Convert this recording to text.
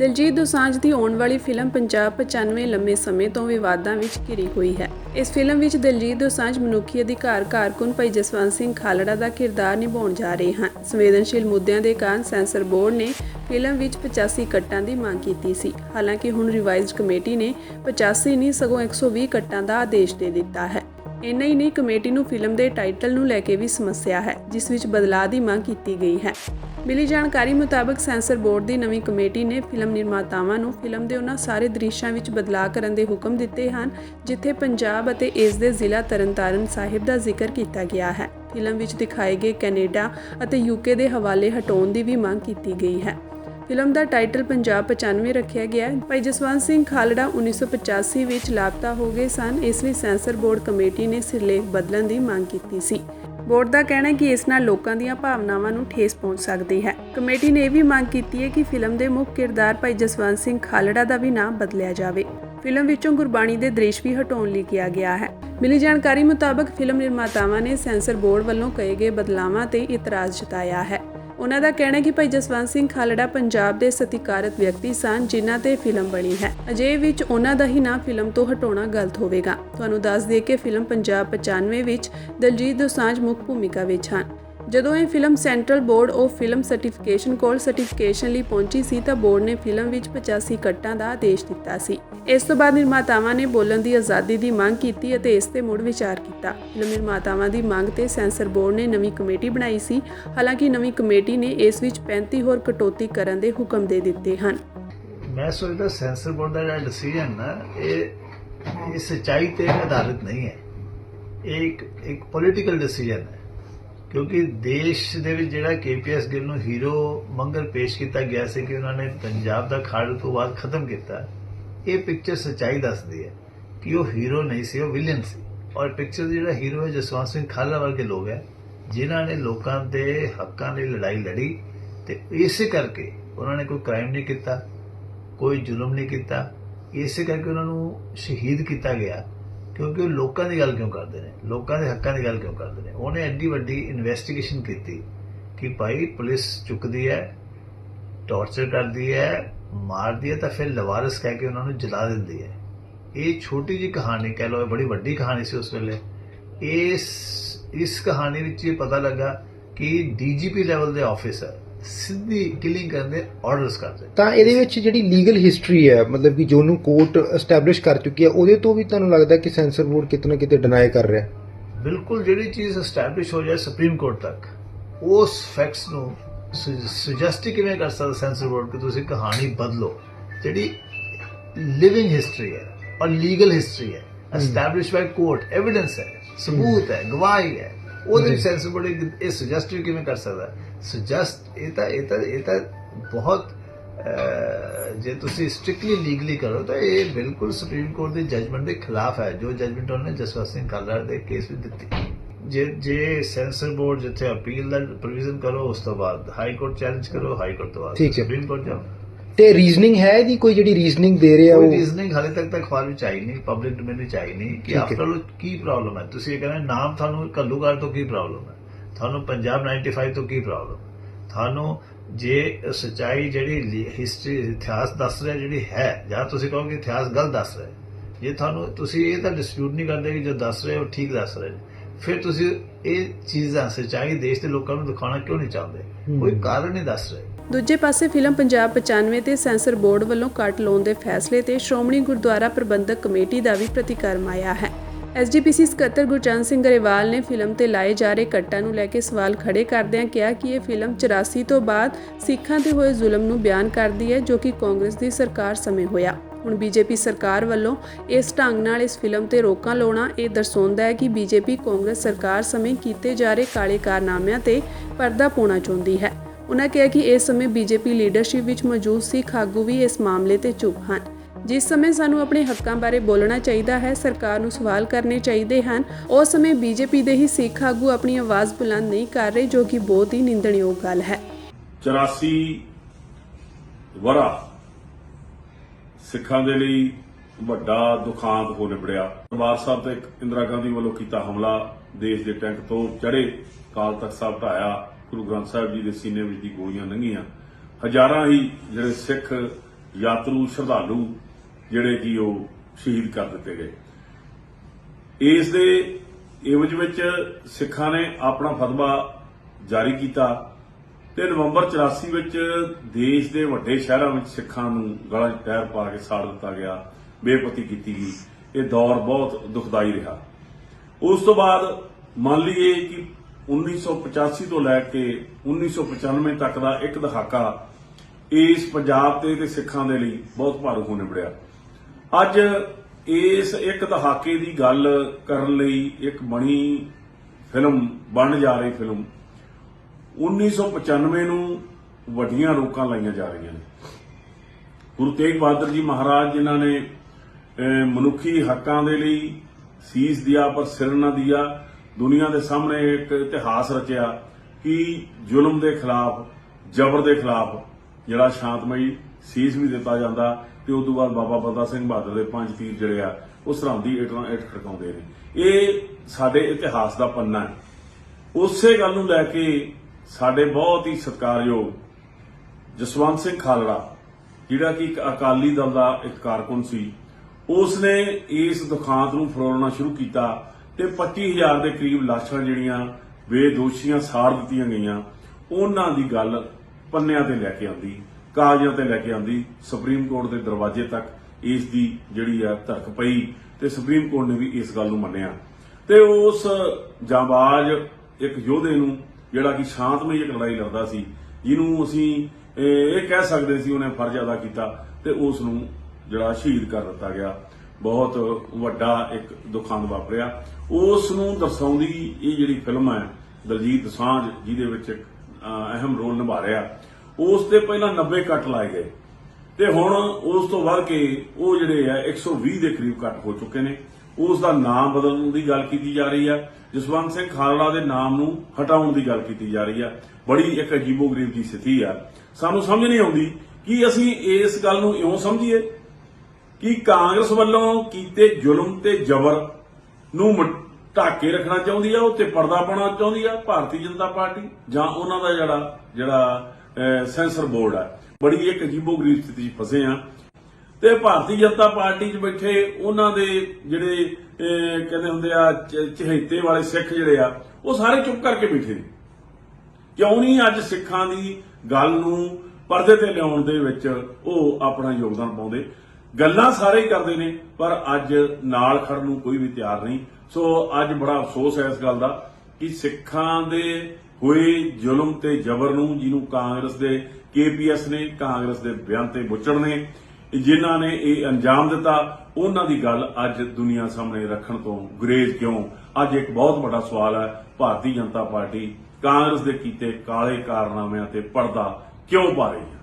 ਦਿਲਜੀਤ ਦੋਸਾਂਝ ਦੀ ਆਉਣ ਵਾਲੀ ਫਿਲਮ ਪੰਜਾਬ 95 ਲੰਮੇ ਸਮੇਂ ਤੋਂ ਵਿਵਾਦਾਂ ਵਿੱਚ ਘਿਰੀ ਹੋਈ ਹੈ। ਇਸ ਫਿਲਮ ਵਿੱਚ ਦਿਲਜੀਤ ਦੋਸਾਂਝ ਮਨੁੱਖੀ ਅਧਿਕਾਰ ਕਾਰਕੁਨ ਭਾਈ ਜਸਵੰਤ ਸਿੰਘ ਖਾਲੜਾ ਦਾ ਕਿਰਦਾਰ ਨਿਭਾਉਣ ਜਾ ਰਹੇ ਹਨ। ਸੰਵੇਦਨਸ਼ੀਲ ਮੁੱਦਿਆਂ ਦੇ ਕਾਰਨ ਸੈਂਸਰ ਬੋਰਡ ਨੇ ਫਿਲਮ ਵਿੱਚ 85 ਕੱਟਾਂ ਦੀ ਮੰਗ ਕੀਤੀ ਸੀ। ਹਾਲਾਂਕਿ ਹੁਣ ਰਿਵਾਈਜ਼ਡ ਕਮੇਟੀ ਨੇ 85 ਨਹੀਂ, ਸਗੋਂ 120 ਕੱਟਾਂ ਦਾ ਆਦੇਸ਼ ਦੇ ਦਿੱਤਾ ਹੈ। ਇੰਨਾ ਹੀ ਨਹੀਂ, ਕਮੇਟੀ ਨੂੰ ਫਿਲਮ ਦੇ ਟਾਈਟਲ ਨੂੰ ਲੈ ਕੇ ਵੀ ਸਮੱਸਿਆ ਹੈ, ਜਿਸ ਵਿੱਚ ਬਦਲਾਅ ਦੀ ਮੰਗ ਕੀਤੀ ਗਈ ਹੈ। ਮਿਲੀ ਜਾਣਕਾਰੀ ਮੁਤਾਬਕ ਸੈਂਸਰ ਬੋਰਡ ਦੀ ਨਵੀਂ ਕਮੇਟੀ ਨੇ ਫਿਲਮ ਨਿਰਮਾਤਾਵਾਂ ਨੂੰ ਫਿਲਮ ਦੇ ਉਹਨਾਂ ਸਾਰੇ ਦ੍ਰਿਸ਼ਾਂ ਵਿੱਚ ਬਦਲਾਅ ਕਰਨ ਦੇ ਹੁਕਮ ਦਿੱਤੇ ਹਨ, ਜਿੱਥੇ ਪੰਜਾਬ ਅਤੇ ਇਸ ਦੇ ਜ਼ਿਲ੍ਹਾ ਤਰਨਤਾਰਨ ਸਾਹਿਬ ਦਾ ਜ਼ਿਕਰ ਕੀਤਾ ਗਿਆ ਹੈ। ਫਿਲਮ ਵਿੱਚ ਦਿਖਾਏ ਗਏ ਕੈਨੇਡਾ ਅਤੇ ਯੂਕੇ ਦੇ ਹਵਾਲੇ ਹਟਾਉਣ ਦੀ ਵੀ ਮੰਗ ਕੀਤੀ ਗਈ ਹੈ। ਫਿਲਮ ਦਾ ਟਾਈਟਲ ਪੰਜਾਬ 95 ਰੱਖਿਆ ਗਿਆ ਹੈ। ਭਾਈ ਜਸਵੰਤ ਸਿੰਘ ਖਾਲੜਾ 1985 ਵਿੱਚ ਲਾਪਤਾ ਹੋ ਗਏ ਸਨ, ਇਸ ਲਈ ਸੈਂਸਰ ਬੋਰਡ ਕਮੇਟੀ ਨੇ ਸਿਰਲੇਖ ਬਦਲਣ ਦੀ ਮੰਗ ਕੀਤੀ ਸੀ। ਬੋਰਡ ਦਾ ਕਹਿਣਾ ਹੈ ਕਿ ਇਸ ਨਾਲ ਲੋਕਾਂ ਦੀਆਂ ਭਾਵਨਾਵਾਂ ਨੂੰ ਠੇਸ ਪਹੁੰਚ ਸਕਦੀ ਹੈ। ਕਮੇਟੀ ਨੇ ਇਹ ਵੀ ਮੰਗ ਕੀਤੀ ਹੈ ਕਿ ਫਿਲਮ ਦੇ ਮੁੱਖ ਕਿਰਦਾਰ ਭਾਈ ਜਸਵੰਤ ਸਿੰਘ ਖਾਲੜਾ ਦਾ ਵੀ ਨਾਮ ਬਦਲਿਆ ਜਾਵੇ। ਫਿਲਮ ਵਿੱਚੋਂ ਗੁਰਬਾਣੀ ਦੇ ਦ੍ਰਿਸ਼ ਵੀ ਹਟਾਉਣ ਲਈ ਕਿਹਾ ਗਿਆ ਹੈ। ਮਿਲੀ ਜਾਣਕਾਰੀ ਮੁਤਾਬਕ ਫਿਲਮ ਨਿਰਮਾਤਾਵਾਂ ਨੇ ਸੈਂਸਰ ਬੋਰਡ ਵੱਲੋਂ ਕਹੇ ਗਏ ਬਦਲਾਵਾਂ ਤੇ ਇਤਰਾਜ਼ ਜਤਾਇਆ ਹੈ। ਉਹਨਾਂ ਦਾ ਕਹਿਣਾ ਹੈ ਕਿ ਭਾਈ ਜਸਵੰਤ ਸਿੰਘ ਖਾਲੜਾ ਪੰਜਾਬ ਦੇ ਸਤਿਕਾਰਤ ਵਿਅਕਤੀ ਸਨ, ਜਿਨ੍ਹਾਂ ਤੇ ਫਿਲਮ ਬਣੀ ਹੈ। ਅਜੇ ਵਿੱਚ ਉਹਨਾਂ ਦਾ ਹੀ ਨਾਂ ਫਿਲਮ ਤੋਂ ਹਟਾਉਣਾ ਗਲਤ ਹੋਵੇਗਾ। ਤੁਹਾਨੂੰ ਦੱਸ ਦਈਏ ਕਿ ਫਿਲਮ ਪੰਜਾਬ 95 ਵਿੱਚ ਦਲਜੀਤ ਦੋਸਾਂਝ ਮੁੱਖ ਭੂਮਿਕਾ ਵਿੱਚ ਹਨ। ਜਦੋਂ ਇਹ film Central Board of Film Certification ਕੋਲ ਸਰਟੀਫਿਕੇਸ਼ਨ ਲਈ ਪਹੁੰਚੀ ਸੀ ਤਾਂ ਬੋਰਡ ਨੇ ਫਿਲਮ ਵਿੱਚ 85 ਕੱਟਾਂ ਦਾ ਆਦੇਸ਼ ਦਿੱਤਾ ਸੀ। ਇਸ ਤੋਂ ਬਾਅਦ ਨਿਰਮਾਤਾਵਾਂ ਨੇ ਬੋਲਣ ਦੀ ਆਜ਼ਾਦੀ ਦੀ ਮੰਗ ਕੀਤੀ ਅਤੇ ਇਸ ਤੇ ਮੁੜ ਵਿਚਾਰ ਕੀਤਾ। ਫਿਲਮ ਨਿਰਮਾਤਾਵਾਂ ਦੀ ਮੰਗ ਤੇ ਸੈਂਸਰ ਬੋਰਡ ਨੇ ਨਵੀਂ ਕਮੇਟੀ ਬਣਾਈ ਸੀ। ਹਾਲਾਂਕਿ ਨਵੀਂ ਕਮੇਟੀ ਨੇ ਇਸ ਵਿੱਚ 35 ਹੋਰ ਕਟੌਤੀ ਕਰਨ ਦੇ ਹੁਕਮ ਦੇ ਦਿੱਤੇ ਹਨ। ਮੈਂ ਸੋਚਦਾ ਸੈਂਸਰ ਬੋਰਡ ਦਾ ਜਿਹੜਾ ਡਿਸੀਜਨ ਨਾ, ਇਹ ਇਹ ਸੱਚਾਈ ਤੇ ਆਧਾਰਿਤ ਨਹੀਂ ਹੈ। ਇਹ ਇੱਕ ਇੱਕ ਪੋਲੀਟੀਕਲ ਡਿਸੀਜਨ ਹੈ। ਕਿਉਂਕਿ ਦੇਸ਼ ਦੇ ਵਿੱਚ ਜਿਹੜਾ ਕੇਪੀਐਸ ਗਿੱਲ ਨੂੰ ਹੀਰੋ ਮੰਗਲ ਪੇਸ਼ ਕੀਤਾ ਗਿਆ ਸੀ ਕਿ ਉਹਨਾਂ ਨੇ ਪੰਜਾਬ ਦਾ ਖਾੜ ਤੋਂ ਬਾਅਦ ਖਤਮ ਕੀਤਾ, ਇਹ ਪਿਕਚਰ ਸੱਚਾਈ ਦੱਸਦੀ ਹੈ ਕਿ ਉਹ ਹੀਰੋ ਨਹੀਂ ਸੀ, ਉਹ ਵਿਲਨ ਸੀ। ਔਰ ਪਿਕਚਰ ਦਾ ਜਿਹੜਾ ਹੀਰੋ ਹੈ, ਜਸਵੰਤ ਸਿੰਘ ਖਾਲਾ ਵਰਗੇ ਲੋਕ ਹੈ, ਜਿਨ੍ਹਾਂ ਨੇ ਲੋਕਾਂ ਦੇ ਹੱਕਾਂ ਲਈ ਲੜਾਈ ਲੜੀ ਤੇ ਇਸੇ ਕਰਕੇ ਉਹਨਾਂ ਨੇ ਕੋਈ ਕ੍ਰਾਈਮ ਨਹੀਂ ਕੀਤਾ, ਕੋਈ ਜ਼ੁਲਮ ਨਹੀਂ ਕੀਤਾ। ਇਸੇ ਕਰਕੇ ਉਹਨਾਂ ਨੂੰ ਸ਼ਹੀਦ ਕੀਤਾ ਗਿਆ। ਕਿਉਂਕਿ ਉਹ ਲੋਕਾਂ ਦੀ ਗੱਲ ਕਿਉਂ ਕਰਦੇ ਨੇ? ਲੋਕਾਂ ਦੇ ਹੱਕਾਂ ਦੀ ਗੱਲ ਕਿਉਂ ਕਰਦੇ ਨੇ? ਉਹਨੇ ਐਡੀ ਵੱਡੀ ਇਨਵੈਸਟੀਗੇਸ਼ਨ ਕੀਤੀ ਕਿ ਭਾਈ ਪੁਲਿਸ ਚੁੱਕਦੀ ਹੈ ਟੌਰਚਰ ਕਰਦੀ ਹੈ, ਮਾਰਦੀ ਹੈ ਤਾਂ ਫਿਰ ਲਵਾਰਸ ਕਹਿ ਕੇ ਉਹਨਾਂ ਨੂੰ ਜਲਾ ਦਿੰਦੀ ਹੈ। ਇਹ ਛੋਟੀ ਜੀ ਕਹਾਣੀ ਕਹਿ ਲਓ, ਇਹ ਬੜੀ ਵੱਡੀ ਕਹਾਣੀ ਸੀ ਉਸ ਵੇਲੇ। ਇਸ ਇਸ ਕਹਾਣੀ ਵਿੱਚ ਇਹ ਪਤਾ ਲੱਗਾ ਕਿ ਡੀਜੀਪੀ ਲੈਵਲ ਦੇ ਆਫੀਸਰ ਸਿੱਧੀ ਕਿਲਿੰਗ ਕਰਨ ਦੇ ਆਰਡਰਸ ਕਰਦੇ। ਤਾਂ ਇਹਦੇ ਵਿੱਚ ਜਿਹੜੀ ਲੀਗਲ ਹਿਸਟਰੀ ਹੈ ਮਤਲਬ ਕਿ ਜੋ ਨੂੰ ਕੋਰਟ ਐਸਟੈਬਲਿਸ਼ ਕਰ ਚੁੱਕੀ ਹੈ ਉਹਦੇ ਤੋਂ ਵੀ ਤੁਹਾਨੂੰ ਲੱਗਦਾ ਕਿ ਸੈਂਸਰ ਬੋਰਡ ਕਿਤੇ ਨਾ ਕਿਤੇ ਡਿਨਾਈ ਕਰ ਰਿਹਾ? ਬਿਲਕੁਲ ਜਿਹੜੀ ਚੀਜ਼ ਐਸਟੈਬਲਿਸ਼ ਹੋ ਜਾਏ ਸੁਪਰੀਮ ਕੋਰਟ ਤੱਕ ਉਸ ਫੈਕਟਸ ਨੂੰ ਸੁਜੈਸਟ ਕਿਵੇਂ ਕਰ ਸਕਦਾ ਸੈਂਸਰ ਬੋਰਡ ਕਿ ਤੁਸੀਂ ਕਹਾਣੀ ਬਦਲੋ। ਜਿਹੜੀ ਲਿਵਿੰਗ ਹਿਸਟਰੀ ਹੈ ਔਰ ਲੀਗਲ ਹਿਸਟਰੀ ਹੈ ਐਸਟੈਬਲਿਸ਼ ਬਾਈ ਕੋਰਟ ਐਵੀਡੈਂਸ ਹੈ ਸਬੂਤ ਹੈ ਗਵਾਹੀ ਹੈ। ਉਹਦੇ ਵਿੱਚ ਸੈਂਸਰ ਬੋਰਡ ਇਹ ਸੁਜੈਸਟ ਕਿਵੇਂ ਕਰ ਸਕਦਾ ਸੁਜੈਸਟ ਇਹ ਤਾਂ ਇਹ ਤਾਂ ਇਹ ਤਾਂ ਬਹੁਤ ਜੇ ਤੁਸੀਂ ਸਟ੍ਰਿਕਟਲੀ ਲੀਗਲੀ ਕਰੋ ਤਾਂ ਇਹ ਬਿਲਕੁਲ ਸੁਪਰੀਮ ਕੋਰਟ ਦੇ ਜਜਮੈਂਟ ਦੇ ਖਿਲਾਫ ਹੈ ਜੋ ਜਜਮੈਂਟ ਉਹਨੇ ਜਸਵੰਤ ਸਿੰਘ ਕਾਲੜਾ ਦੇ ਕੇਸ ਵਿੱਚ ਦਿੱਤੀ। ਜੇ ਜੇ ਸੈਂਸਰ ਬੋਰਡ ਜਿੱਥੇ ਅਪੀਲ ਦਾ ਪ੍ਰੋਵੀਜ਼ਨ ਕਰੋ ਉਸ ਤੋਂ ਬਾਅਦ ਹਾਈ ਕੋਰਟ ਚੈਲੰਜ ਕਰੋ ਹਾਈ ਕੋਰਟ ਤੋਂ ਬਾਅਦ। ਸੁਪਰੀਮ ਕੋਰਟ ਜਾਓ। ਤੇ ਰੀਜ਼ਨਿੰਗ ਹੈ ਇਹਦੀ? ਕੋਈ ਜਿਹੜੀ ਰੀਜ਼ਨਿੰਗ ਦੇ ਰਿਹਾ ਕੋਈ ਉਹ? ਰੀਜ਼ਨਿੰਗ ਹਾਲੇ ਤੱਕ ਤਾਂ ਅਖਬਾਰ ਵਿੱਚ ਆਈ ਨਹੀਂ ਪਬਲਿਕ ਡੋਮੇਨ ਵਿੱਚ ਆਈ ਨਹੀਂ ਕਿ। ਆਫਟਰ ਆਲ ਕੀ ਪ੍ਰੋਬਲਮ ਹੈ? ਤੁਸੀਂ ਇਹ ਕਹਿੰਦੇ ਨਾਮ ਤੁਹਾਨੂੰ ਕੱਲੂਗਾਰ ਤੋਂ ਕੀ ਪ੍ਰੋਬਲਮ ਹੈ? ਤੁਹਾਨੂੰ ਪੰਜਾਬ 95 ਤੋਂ ਕੀ ਪ੍ਰੋਬਲਮ ਤੁਹਾਨੂੰ ਜੇ ਸਚਾਈ ਜਿਹੜੀ ਹਿਸਟਰੀ ਇਤਿਹਾਸ ਦੱਸ ਰਿਹਾ ਜਿਹੜੀ ਹੈ ਜਾਂ ਤੁਸੀਂ ਕਹੋ ਕਿ ਇਤਿਹਾਸ ਗਲਤ ਦੱਸ ਰਿਹਾ ਜੇ ਤੁਹਾਨੂੰ ਤੁਸੀਂ ਇਹ ਤਾਂ ਡਿਸਪਿਊਟ ਨਹੀਂ ਕਰਦੇ ਕਿ ਜੋ ਦੱਸ ਰਹੇ ਹੋ ਠੀਕ ਦੱਸ ਰਹੇ ਫਿਰ ਤੁਸੀਂ ਇਹ ਚੀਜ਼ਾਂ ਸਚਾਈ ਦੇਸ਼ ਦੇ ਲੋਕਾਂ ਨੂੰ ਦਿਖਾਉਣਾ ਕਿਉਂ ਨਹੀਂ ਚਾਹੁੰਦੇ? ਕੋਈ ਕਾਰਨ ਨਹੀਂ ਦੱਸ ਰਹੇ। ਦੂਜੇ ਪਾਸੇ ਫਿਲਮ ਪੰਜਾਬ 95 ਤੇ ਸੈਂਸਰ ਬੋਰਡ ਵੱਲੋਂ ਕੱਟ ਲਾਉਣ ਦੇ ਫੈਸਲੇ ਤੇ ਸ਼੍ਰੋਮਣੀ ਗੁਰਦੁਆਰਾ ਪ੍ਰਬੰਧਕ ਕਮੇਟੀ ਦਾ ਵੀ ਪ੍ਰਤੀਕਰਮ ਆਇਆ ਹੈ। ਐਸਜੀਪੀਸੀ ਸਕੱਤਰ ਗੁਰਚਰਨ ਸਿੰਘ ਗਰੇਵਾਲ ਨੇ ਫਿਲਮ ਤੇ ਲਾਏ ਜਾ ਰਹੇ ਕੱਟਾਂ ਨੂੰ ਲੈ ਕੇ ਸਵਾਲ ਖੜੇ ਕਰਦਿਆਂ ਕਿਹਾ ਕਿ ਇਹ ਫਿਲਮ 84 ਤੋਂ ਬਾਅਦ ਸਿੱਖਾਂ ਤੇ ਹੋਏ ਜ਼ੁਲਮ ਨੂੰ ਬਿਆਨ ਕਰਦੀ ਹੈ, ਜੋ ਕਿ ਕਾਂਗਰਸ ਦੀ ਸਰਕਾਰ ਸਮੇਂ ਹੋਇਆ। ਹੁਣ ਬੀਜੇਪੀ ਸਰਕਾਰ ਵੱਲੋਂ ਇਸ ਢੰਗ ਨਾਲ ਇਸ ਫਿਲਮ ਤੇ ਰੋਕਾਂ ਲਾਉਣਾ, ਇਹ ਦਰਸਾਉਂਦਾ ਹੈ ਕਿ ਬੀਜੇਪੀ ਕਾਂਗਰਸ ਸਰਕਾਰ ਸਮੇਂ ਕੀਤੇ ਜਾ ਰਹੇ ਕਾਲੇ ਕਾਰਨਾਮਿਆਂ ਤੇ ਪਰਦਾ ਪਾਉਣਾ ਚਾਹੁੰਦੀ ਹੈ। ਉਨ੍ਹਾਂ ਕਿਹਾ ਕਿ ਇਸ ਸਮੇਂ ਬੀਜੇਪੀ ਲੀਡਰਸ਼ਿਪ ਵਿੱਚ ਮੌਜੂਦ ਸਿੱਖ ਆਗੂ ਵੀ ਇਸ ਮਾਮਲੇ ਤੇ ਚੁੱਪ ਹਨ। ਜਿਸ ਸਮੇਂ ਸਾਨੂੰ ਆਪਣੇ ਹੱਕਾਂ ਬਾਰੇ ਬੋਲਣਾ ਚਾਹੀਦਾ ਹੈ, ਸਰਕਾਰ ਨੂੰ ਸਵਾਲ ਕਰਨੇ ਚਾਹੀਦੇ ਹਨ। ਉਸ ਸਮੇਂ ਬੀਜੇਪੀ ਦੇ ਹੀ ਸਿੱਖ ਆਗੂ ਆਪਣੀ ਆਵਾਜ਼ ਬੁਲੰਦ ਨਹੀਂ ਕਰ ਰਹੇ, ਜੋ ਕਿ ਬਹੁਤ ਹੀ ਨਿੰਦਣਯੋਗ ਗੱਲ ਹੈ। 84 ਵਰਾ ਸਿੱਖਾਂ ਦੇ ਲਈ ਵੱਡਾ ਦੁਖਾਂਤ ਹੋ ਨਿਬੜਿਆ। ਦਰਬਾਰ ਸਾਹਿਬ ਤੇ ਇੰਦਰਾ ਗਾਂਧੀ ਵੱਲੋਂ ਕੀਤਾ ਹਮਲਾ, ਦੇਸ਼ ਦੇ ਟੈਂਕ ਤੋਂ ਚੜੇ ਕਾਲ ਤਖਤ ਸਾਹਿਬ ਢਾਇਆ। ਗੁਰੂ ਗ੍ਰੰਥ ਸਾਹਿਬ ਜੀ ਦੇ ਸੀਨੇ ਵਿੱਚ ਦੀ ਗੋਲੀਆਂ ਲੰਘੀਆਂ। ਹਜ਼ਾਰਾਂ ਹੀ ਜਿਹੜੇ ਸਿੱਖ ਯਾਤਰੂ, ਸ਼ਰਧਾਲੂ ਜਿਹੜੇ ਕਿ ਉਹ ਸ਼ਹੀਦ ਕਰ ਦਿੱਤੇ ਗਏ। ਇਸ ਦੇ ਇਵਜ ਵਿੱਚ ਸਿੱਖਾਂ ਨੇ ਆਪਣਾ ਫਤਵਾ ਜਾਰੀ ਕੀਤਾ ਤੇ ਨਵੰਬਰ 84 ਵਿੱਚ ਦੇਸ਼ ਦੇ ਵੱਡੇ ਸ਼ਹਿਰਾਂ ਵਿੱਚ ਸਿੱਖਾਂ ਨੂੰ ਗਲਾਂ 'ਚ ਪੈਰ ਪਾ ਕੇ ਸਾੜ ਦਿੱਤਾ ਗਿਆ, ਬੇਪਤੀ ਕੀਤੀ ਗਈ। ਇਹ ਦੌਰ ਬਹੁਤ ਦੁਖਦਾਈ ਰਿਹਾ। ਉਸ ਤੋਂ ਬਾਅਦ ਮੰਨ ਲਈਏ ਕਿ 1985 ਤੋਂ ਲੈ ਕੇ 1995 ਤੱਕ ਦਾ ਇੱਕ ਦਹਾਕਾ ਇਸ ਪੰਜਾਬ ਤੇ ਤੇ ਸਿੱਖਾਂ ਦੇ ਲਈ ਬਹੁਤ ਭਾਰੂ ਹੋ ਨਿਬੜਿਆ ਅੱਜ ਇਸ ਇੱਕ ਦਹਾਕੇ ਦੀ ਗੱਲ ਕਰਨ ਲਈ ਇੱਕ ਬਣੀ ਫਿਲਮ, ਬਣ ਜਾ ਰਹੀ ਫਿਲਮ 1995 ਨੂੰ ਵੱਡੀਆਂ ਰੋਕਾਂ ਲਾਈਆਂ ਜਾ ਰਹੀਆਂ ਨੇ। ਗੁਰੂ ਤੇਗ ਬਹਾਦਰ ਜੀ ਮਹਾਰਾਜ ਜਿਨ੍ਹਾਂ ਨੇ ਮਨੁੱਖੀ ਹੱਕਾਂ ਦੇ ਲਈ ਸੀਸ ਦਿਆ, ਪਰ ਸਿਰ ਨਾ ਦਿਆ ਦੁਨੀਆ ਦੇ ਸਾਹਮਣੇ ਇੱਕ ਇਤਿਹਾਸ ਰਚਿਆ ਕਿ ਜ਼ੁਲਮ ਦੇ ਖਿਲਾਫ, ਜ਼ਬਰ ਦੇ ਖਿਲਾਫ ਜਿਹੜਾ ਸ਼ਾਂਤਮਈ ਸੀਸ ਵੀ ਦਿੱਤਾ ਜਾਂਦਾ ਤੇ ਉਸ ਤੋਂ ਬਾਅਦ ਬਾਬਾ ਬੰਦਾ ਸਿੰਘ ਬਹਾਦਰ ਦੇ ਪੰਜ ਤੀਰ ਜਿਹੜੇ ਆ ਉਹ ਸਰਹੰਦੀ ਇਟਾਂ ਇਟ ਖੜਕਾਉਂਦੇ ਨੇ। ਇਹ ਸਾਡੇ ਇਤਿਹਾਸ ਦਾ ਪੰਨਾ ਹੈ। ਉਸੇ ਗੱਲ ਨੂੰ ਲੈ ਕੇ ਸਾਡੇ ਬਹੁਤ ਹੀ ਸਤਿਕਾਰਯੋਗ ਜਸਵੰਤ ਸਿੰਘ ਖਾਲੜਾ, ਜਿਹੜਾ ਕਿ ਇੱਕ ਅਕਾਲੀ ਦਲ ਦਾ ਇੱਕ ਕਾਰਕੁਨ ਸੀ ਉਸ ਨੇ ਇਸ ਦੁਖਾਂਤ ਨੂੰ ਫਰੋਲਣਾ ਸ਼ੁਰੂ ਕੀਤਾ ਤੇ 25000 ਦੇ ਕਰੀਬ ਲਾਸ਼ਾਂ ਜਿਹੜੀਆਂ ਬੇਦੋਸ਼ੀਆਂ ਸਾੜ ਦਿੱਤੀਆਂ ਗਈਆਂ, ਉਹਨਾਂ ਦੀ ਗੱਲ ਪੰਨਿਆਂ ਤੇ ਲੈ ਕੇ ਆਉਂਦੀ, ਕਾਗਜ਼ਾਂ ਤੇ ਲੈ ਕੇ ਆਉਂਦੀ, ਸੁਪਰੀਮ ਕੋਰਟ ਦੇ ਦਰਵਾਜ਼ੇ ਤੱਕ ਇਸ ਦੀ ਜਿਹੜੀ ਆ ਧਰਕ ਪਈ ਤੇ ਸੁਪਰੀਮ ਕੋਰਟ ਨੇ ਵੀ ਇਸ ਗੱਲ ਨੂੰ ਮੰਨਿਆ। ਤੇ ਉਸ ਜਾਂਬਾਜ਼ ਇੱਕ ਯੋਧੇ ਨੂੰ ਜਿਹੜਾ ਕਿ ਸ਼ਾਂਤਮਈ ਇੱਕ ਲੜਾਈ ਲੜਦਾ ਸੀ, ਜਿਹਨੂੰ ਅਸੀਂ ਇਹ ਕਹਿ ਸਕਦੇ ਸੀ ਉਹਨੇ ਫਰਜ਼ ਅਦਾ ਕੀਤਾ ਤੇ ਉਸ ਨੂੰ ਜਿਹੜਾ ਸ਼ਹੀਦ ਕਰ ਦਿੱਤਾ ਗਿਆ। ਬਹੁਤ ਵੱਡਾ ਇੱਕ ਦੁਖਾਂਤ ਵਾਪਰਿਆ। ਉਸ ਨੂੰ ਦਰਸਾਉਂਦੀ ਇਹ ਜਿਹੜੀ ਫਿਲਮ ਹੈ ਦਲਜੀਤ ਦੋਸਾਂਝ ਜਿਹਦੇ ਵਿੱਚ ਇੱਕ, ਅਹਿਮ ਰੋਲ ਨਿਭਾ ਰਿਹਾ ਉਸ ਤੇ ਪਹਿਲਾਂ 90 ਕੱਟ ਲਾਏ ਗਏ। ਤੇ ਹੁਣ ਉਸ ਤੋਂ ਵੱਧ ਕੇ ਉਹ ਜਿਹੜੇ ਆ 120 ਦੇ ਕਰੀਬ ਕੱਟ ਹੋ ਚੁੱਕੇ ਨੇ। ਉਸ ਦਾ ਨਾਮ ਬਦਲਣ ਦੀ ਗੱਲ ਕੀਤੀ ਜਾ ਰਹੀ ਆ। ਜਸਵੰਤ ਸਿੰਘ ਖਾਲੜਾ ਦੇ ਨਾਮ ਨੂੰ ਹਟਾਉਣ ਦੀ ਗੱਲ ਕੀਤੀ ਜਾ ਰਹੀ ਆ। ਬੜੀ ਇੱਕ ਅਜੀਬੋ-ਗਰੀਬ ਦੀ ਸਥਿਤੀ ਆ। ਸਾਨੂੰ ਸਮਝ ਨਹੀਂ ਆਉਂਦੀ ਕਿ ਅਸੀਂ ਇਸ ਗੱਲ ਨੂੰ ਇਉਂ ਸਮਝੀਏ ਕਿ ਕਾਂਗਰਸ ਵੱਲੋਂ ਕੀਤੇ ਜ਼ੁਲਮ ਤੇ ਜ਼ਬਰ ਨੂੰ ਢਾਕੇ ਰੱਖਣਾ ਚਾਹੁੰਦੀ ਆ ਉੱਤੇ ਪਰਦਾ ਪਾਉਣਾ ਚਾਹੁੰਦੀ ਆ, ਭਾਰਤੀ ਜਨਤਾ ਪਾਰਟੀ ਜਾਂ ਉਹਨਾਂ ਦਾ ਜਿਹੜਾ ਜਿਹੜਾ ਸੈਂਸਰ ਬੋਰਡ ਆ। ਬੜੀ ਇੱਕ ਅਜੀਬੋ-ਗਰੀਬ ਸਥਿਤੀ 'ਚ ਫਸੇ ਆ। ਤੇ ਭਾਰਤੀ ਜਨਤਾ ਪਾਰਟੀ 'ਚ ਬੈਠੇ ਉਹਨਾਂ ਦੇ ਜਿਹੜੇ ਕਹਿੰਦੇ ਹੁੰਦੇ ਆ ਚਹੇਤੇ ਵਾਲੇ ਸਿੱਖ ਜਿਹੜੇ ਆ, ਉਹ ਸਾਰੇ ਚੁੱਪ ਕਰਕੇ ਬੈਠੇ ਨੇ। ਕਿਉਂ ਨਹੀਂ ਅੱਜ ਸਿੱਖਾਂ ਦੀ ਗੱਲ ਨੂੰ ਪਰਦੇ ਤੇ ਲਿਆਉਣ ਦੇ ਵਿੱਚ ਉਹ ਆਪਣਾ ਯੋਗਦਾਨ ਪਾਉਂਦੇ? ਗੱਲਾਂ ਸਾਰੇ ਕਰਦੇ ਨੇ, ਪਰ ਅੱਜ ਨਾਲ ਖੜਨ ਨੂੰ ਕੋਈ ਵੀ ਤਿਆਰ ਨਹੀਂ। ਸੋ ਅੱਜ ਬੜਾ ਅਫਸੋਸ ਹੈ ਇਸ ਗੱਲ ਦਾ ਕਿ ਸਿੱਖਾਂ ਦੇ ਹੋਏ ਜ਼ੁਲਮ ਤੇ ਜ਼ਬਰ ਨੂੰ ਜਿਹਨੂੰ ਕਾਂਗਰਸ ਦੇ ਕੇਪੀਐਸ ਨੇ, ਕਾਂਗਰਸ ਦੇ ਬਿਆਨ ਤੇ ਬੁੱਚੜ ਨੇ, ਜਿਨ੍ਹਾਂ ਨੇ ਇਹ ਅੰਜਾਮ ਦਿੱਤਾ, ਉਹਨਾਂ ਦੀ ਗੱਲ ਅੱਜ ਦੁਨੀਆ ਸਾਹਮਣੇ ਰੱਖਣ ਤੋਂ ਗੁਰੇਜ਼ ਕਿਉਂ? ਅੱਜ ਇੱਕ ਬਹੁਤ ਵੱਡਾ ਸਵਾਲ ਹੈ, ਭਾਰਤੀ ਜਨਤਾ ਪਾਰਟੀ ਕਾਂਗਰਸ ਦੇ ਕੀਤੇ ਕਾਲੇ ਕਾਰਨਾਮਿਆਂ ਤੇ ਪਰਦਾ ਕਿਉਂ ਪਾ ਰਹੀ ਹੈ?